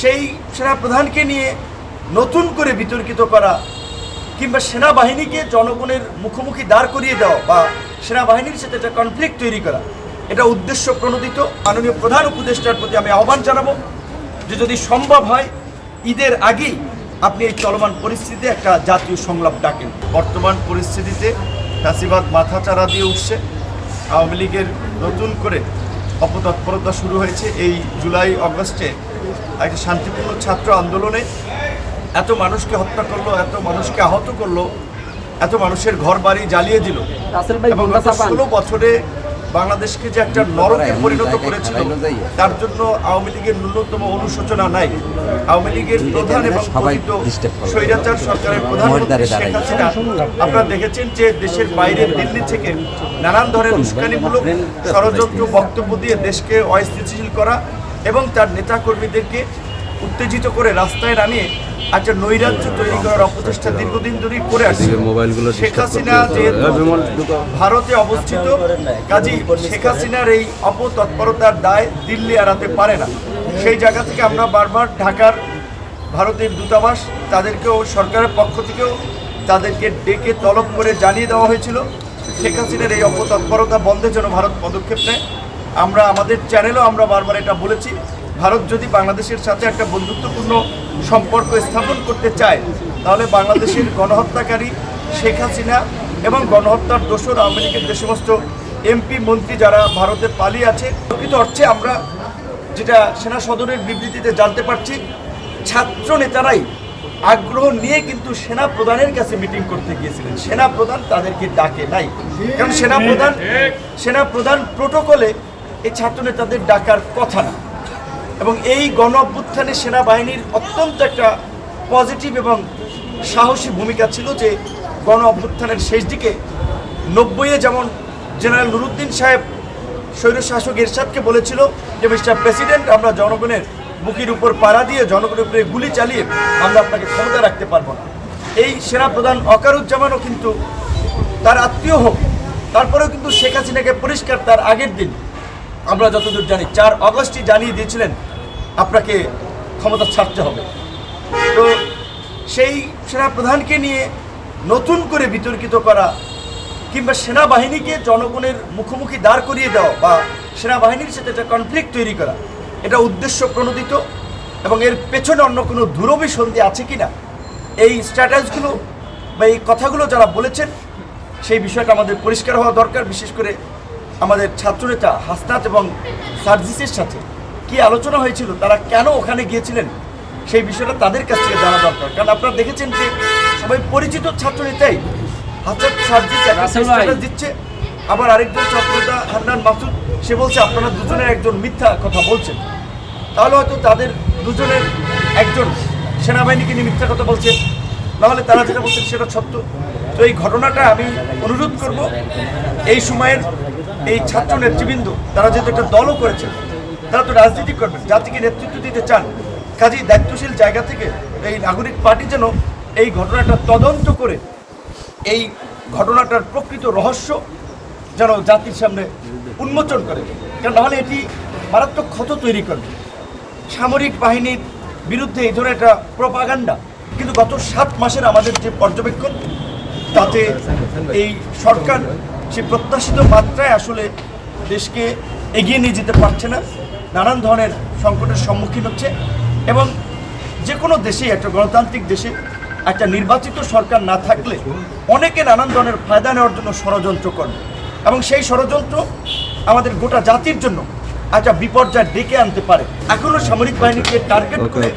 সেই সেনা প্রধানকে নিয়ে নতুন করে বিতর্কিত করা কিংবা সেনাবাহিনীকে জনগণের মুখোমুখি দাঁড় করিয়ে দেওয়া বা সেনাবাহিনীর সাথে একটা কনফ্লিক্ট তৈরি করা, এটা উদ্দেশ্য প্রণোদিত। মাননীয় প্রধান উপদেষ্টার প্রতি আমি আহ্বান জানাব যে যদি সম্ভব হয়, ঈদের আগেই আপনি এই চলমান পরিস্থিতিতে একটা জাতীয় সংলাপ ডাকেন। বর্তমান পরিস্থিতিতে ফ্যাসিবাদ মাথাচাড়া দিয়ে উঠছে। আওয়ামী লীগের নতুন করে অপতৎপরতা শুরু হয়েছে এই জুলাই অগস্টে একটা শান্তিপূর্ণ ছাত্র আন্দোলনে এত মানুষকে হত্যা করল এত মানুষকে আহত করল এত মানুষের ঘর বাড়ি জ্বালিয়ে দিল এবং? ষোলো বছরে বাংলাদেশকে যে একটা নরকে পরিণত করেছিল তার জন্য আওয়ামী লীগের ন্যূনতম অনুশোচনা নাই। আওয়ামী লীগের প্রধান এবং কথিত স্বৈরাচার সরকারের প্রধানমন্ত্রী শেখ হাসিনা আপনারা দেখেছেন যে দেশের বাইরে দিল্লি থেকে নানান ধরনের উস্কানিমূলক ষড়যন্ত্র বক্তব্য দিয়ে দেশকে অস্থিতিশীল করা এবং তার নেতাকর্মীদেরকে উত্তেজিত করে রাস্তায় নামিয়ে একটা নৈরাজ্য তৈরি করার অপচেষ্টা দীর্ঘদিন ধরেই করে আসছে। মোবাইলগুলো শেখ হাসিনা যেহেতু ভারতে অবস্থিত কাজী শেখ হাসিনার এই অপতৎপরতার দায় দিল্লি এড়াতে পারে না। সেই জায়গা থেকে আমরা বারবার ঢাকার ভারতের দূতাবাস তাদেরকেও সরকারের পক্ষ থেকেও তাদেরকে ডেকে তলব করে জানিয়ে দেওয়া হয়েছিল শেখ হাসিনার এই অপতৎপরতা বন্ধের জন্য ভারত পদক্ষেপ নেয়। আমরা আমাদের চ্যানেলও আমরা বারবার এটা বলেছি। ভারত যদি বাংলাদেশের সাথে একটা বন্ধুত্বপূর্ণ সম্পর্ক স্থাপন করতে চায় তাহলে বাংলাদেশের গণহত্যাকারী শেখ হাসিনা এবং গণহত্যার দোষর আওয়ামী লীগের যে সমস্ত এমপি মন্ত্রী যারা ভারতে পালিয়ে আছে প্রকৃত অর্থে আমরা যেটা সেনা সদরের বিবৃতিতে জানতে পারছি ছাত্র নেতারাই আগ্রহ নিয়ে কিন্তু সেনা প্রধানের কাছে মিটিং করতে গিয়েছিলেন। সেনা প্রধান তাদেরকে ডাকে নাই। কারণ সেনা প্রধান সেনা প্রধান প্রোটোকলে এই ছাত্র নেতাদের ডাকার কথা না। এবং এই গণ অভ্যুত্থানে সেনাবাহিনীর অত্যন্ত একটা পজিটিভ এবং সাহসী ভূমিকা ছিল যে গণ অভ্যুত্থানের শেষ দিকে নব্বইয়ে যেমন জেনারেল নুরুদ্দিন সাহেব স্বৈরশাসক এরশাদকে বলেছিল যে, মিস্টার প্রেসিডেন্ট, আমরা জনগণের বুকির উপর পাড়া দিয়ে জনগণের উপরে গুলি চালিয়ে আমরা আপনাকে ক্ষমতা রাখতে পারব না। এই সেনা প্রধান অকারুজ্জামানও কিন্তু তার আত্মীয় হোক, তারপরেও কিন্তু শেখ হাসিনাকে পরিষ্কার তার আগের দিন, আমরা যতদূর জানি, চার অগস্টই জানিয়ে দিয়েছিলেন আপনাকে ক্ষমতা ছাড়তে হবে। তো সেই সেনা প্রধানকে নিয়ে নতুন করে বিতর্কিত করা কিংবা সেনাবাহিনীকে জনগণের মুখোমুখি দাঁড় করিয়ে দেওয়া বা সেনাবাহিনীর সাথে একটা কনফ্লিক্ট তৈরি করা, এটা উদ্দেশ্য প্রণোদিত এবং এর পেছনে অন্য কোনো দূরভিসন্ধি আছে কি না এই স্ট্র্যাটাজগুলো বা এই কথাগুলো যারা বলেছেন, সেই বিষয়টা আমাদের পরিষ্কার হওয়া দরকার, বিশেষ করে আমাদের ছাত্রনেতা হাসনাত এবং সার্জিসের সাথে। কি আলোচনা হয়েছিল তারা কেন ওখানে গিয়েছিলেন সেই বিষয়টা তাদের কাছ থেকে জানা দরকার। কারণ আপনারা দেখেছেন যে সবাই পরিচিত সার্জিস ভাই। status দিচ্ছে আবার আরেকজন ছাত্রনেতা হান্নান মাসুদ সে বলছে আপনারা দুজনের একজন মিথ্যা কথা বলছেন। তাহলে হয়তো তাদের দুজনের একজন সেনাবাহিনীকে নিয়ে মিথ্যা কথা বলছে নাহলে তারা যেটা বলছেন সেটা সত্য। তো এই ঘটনাটা আমি অনুরোধ করব এই সময়ের এই ছাত্র নেতৃবৃন্দ তারা যেহেতু একটা দলও করেছেন তারা তো রাজনীতি করবেন, জাতিকে নেতৃত্ব দিতে চান। কাজেই দায়িত্বশীল জায়গা থেকে এই নাগরিক পার্টি যেন এই ঘটনাটা তদন্ত করে, এই ঘটনাটার প্রকৃত রহস্য যেন জাতির সামনে উন্মোচন করে। কারণ নাহলে এটি মারাত্মক ক্ষত তৈরি করবে। সামরিক বাহিনীর বিরুদ্ধে এই ধরনের একটা প্রপাগান্ডা কিন্তু গত সাত মাসের আমাদের যে পর্যবেক্ষণ, তাতে এই সরকার সে প্রত্যাশিত মাত্রায় আসলে দেশকে এগিয়ে নিয়ে যেতে পারছে না। নানান ধরনের সংকটের সম্মুখীন হচ্ছে এবং যে কোনো দেশেই একটা গণতান্ত্রিক দেশে একটা নির্বাচিত সরকার না থাকলে অনেকে নানান ধরনের ফায়দা নেওয়ার জন্য ষড়যন্ত্র করবে এবং সেই ষড়যন্ত্র আমাদের গোটা জাতির জন্য একটা বিপর্যয় ডেকে আনতে পারে। এখনও সামরিক বাহিনীকে টার্গেট করে.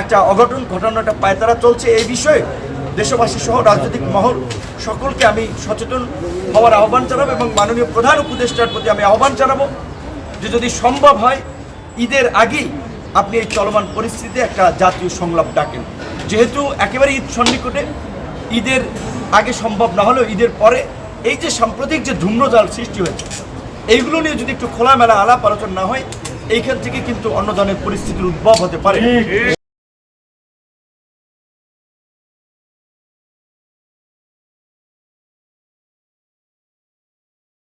একটা অঘটন ঘটানোটা পায়তারা চলছে। এই বিষয়ে দেশবাসী সহ রাজনৈতিক মহল সকলকে আমি সচেতন হওয়ার আহ্বান জানাব এবং মাননীয় প্রধান উপদেষ্টার প্রতি আমি আহ্বান জানাব যে যদি সম্ভব হয় ঈদের আগেই আপনি এই চলমান পরিস্থিতিতে একটা জাতীয় সংলাপ ডাকেন। যেহেতু একেবারে ঈদ সন্নিকটে, ঈদের আগে সম্ভব না হলেও ঈদের পরে এই যে সাম্প্রতিক যে ধূম্রজাল সৃষ্টি হয়েছে, এইগুলো নিয়ে যদি একটু খোলামেলা আলাপ আলোচনা না হয়, এইখান থেকে কিন্তু অন্য ধরনের পরিস্থিতির উদ্ভব হতে পারে।